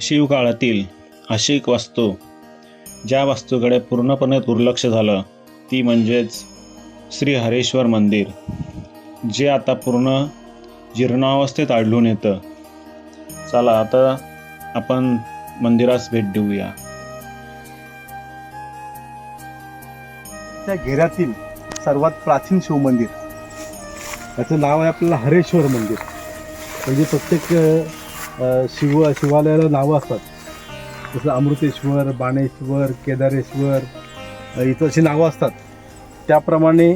शिवकाळातील अशी एक वास्तू ज्या वास्तूकडे पूर्णपणे दुर्लक्ष झालं ती म्हणजेच श्री हरेश्वर मंदिर जे आता पूर्ण जीर्णावस्थेत आढळून येतं. चला आता आपण मंदिरास भेट देऊया. त्या घेऱ्यातील सर्वात प्राचीन शिवमंदिर त्याचं नाव आहे आपल्याला हरेश्वर मंदिर. म्हणजे प्रत्येक शिव शिवालयाला नावं असतात. जसं अमृतेश्वर बाणेश्वर केदारेश्वर इथं अशी नावं असतात. त्याप्रमाणे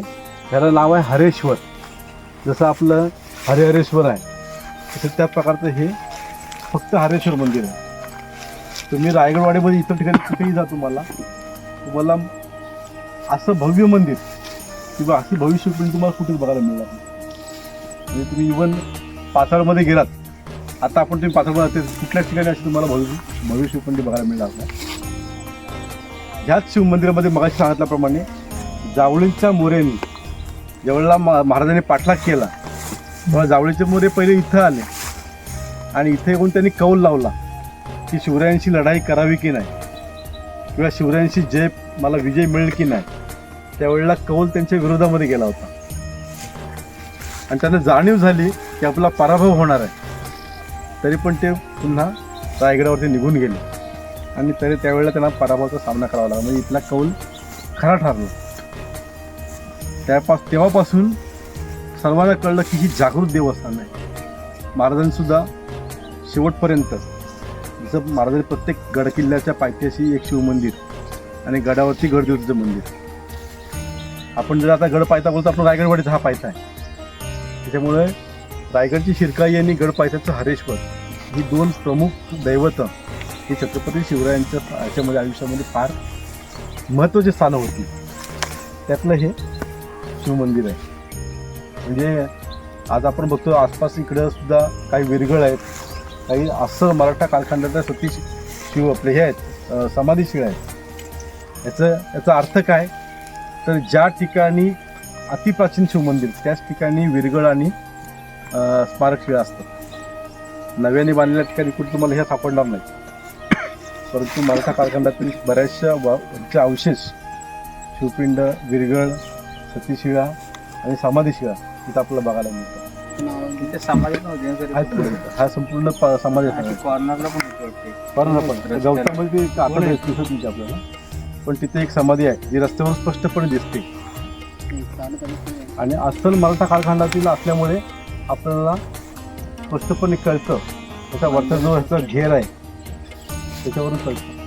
ह्याला नाव आहे हरेश्वर. जसं आपलं हरिहरेश्वर आहे तसं त्या प्रकारचं हे फक्त हरेश्वर मंदिर आहे. तुम्ही रायगडवाडीमध्ये इतर ठिकाणी कुठेही जा तुम्हाला तुम्हाला असं भव्य मंदिर किंवा अशी भविष्य तुम्हाला कुठेच बघायला मिळणार म्हणजे तुम्ही इवन पाताळमध्ये गेलात आता आपण तुम्ही पाथाळमध्ये जाते कुठल्याच ठिकाणी अशी तुम्हाला भविष्य भविष्य पण बघायला मिळणार नाही ह्याच शिवमंदिरामध्ये मगाशी सांगितल्याप्रमाणे जावळीच्या मोऱ्यांनी ज्यावेळेला मा- महाराजांनी पाठलाग केला तेव्हा जावळीचे मोरे पहिले इथं आले. आणि इथे येऊन त्यांनी कौल लावला की शिवरायांशी लढाई करावी की नाही? किंवा शिवरायांशी जय मला विजय मिळेल की नाही? त्यावेळेला कौल त्यांच्या विरोधामध्ये गेला होता. आणि त्यांना जाणीव झाली की आपला पराभव होणार आहे. तरी पण ते पुन्हा रायगडावरती निघून गेले. आणि तरी त्यावेळेला त्यांना पराभवाचा सामना करावा लागला. म्हणजे इथला कौल खरा ठरला. त्यापास तेव्हापासून सर्वांना कळलं की ही जागृत देवस्थान आहे. महाराजांसुद्धा शेवटपर्यंत जसं महाराजांनी प्रत्येक गडकिल्ल्याच्या पायथ्याशी एक शिवमंदिर आणि गडावरती गडदेवतीचं मंदिर. आपण जर आता गड पायथा बोलतो आपण रायगडवाडीचा हा पायथा आहे. त्याच्यामुळे रायगडची शिरकाई आणि गड पायथ्याचं हरेश्वर ही दोन प्रमुख दैवतं ही छत्रपती शिवरायांच्या याच्यामध्ये आयुष्यामध्ये फार महत्त्वाची स्थानं होती. त्यातलं हे शिवमंदिर आहे. म्हणजे आज आपण बघतो आसपास इकडं सुद्धा काही विरगळ आहेत. काही असं मराठा कालखंडातल्या सतीश शिव आपले हे आहेत समाधीशीळ समाधीशिळ आहेत. याचं याचा अर्थ काय? तर ज्या ठिकाणी अतिप्राचीन शिवमंदिर त्याच ठिकाणी विरगळ आणि अ, स्मारकशिळा असतात नव्याने बांधलेल्या ठिकाणी कुठे तुम्हाला हे सापडणार नाही. परंतु मराठा कालखंडातील बऱ्याचशा वा- चे अवशेष शिवपिंड विरगळ सतीशिळा आणि समाधीशिळा इथं आपल्याला बघायला मिळतं तिथे. हा संपूर्ण समाज कॉर्नरला पण. गवतामध्ये ते दिसत आपल्याला. पण तिथे एक समाधी आहे. जी रस्त्यावर स्पष्टपणे दिसते. आणि अस्सल मराठा कालखंडातील असल्यामुळे आपल्याला स्पष्टपणे कळतं. त्याचा वरचा जो ह्याचा घेर आहे त्याच्यावरून कळतं.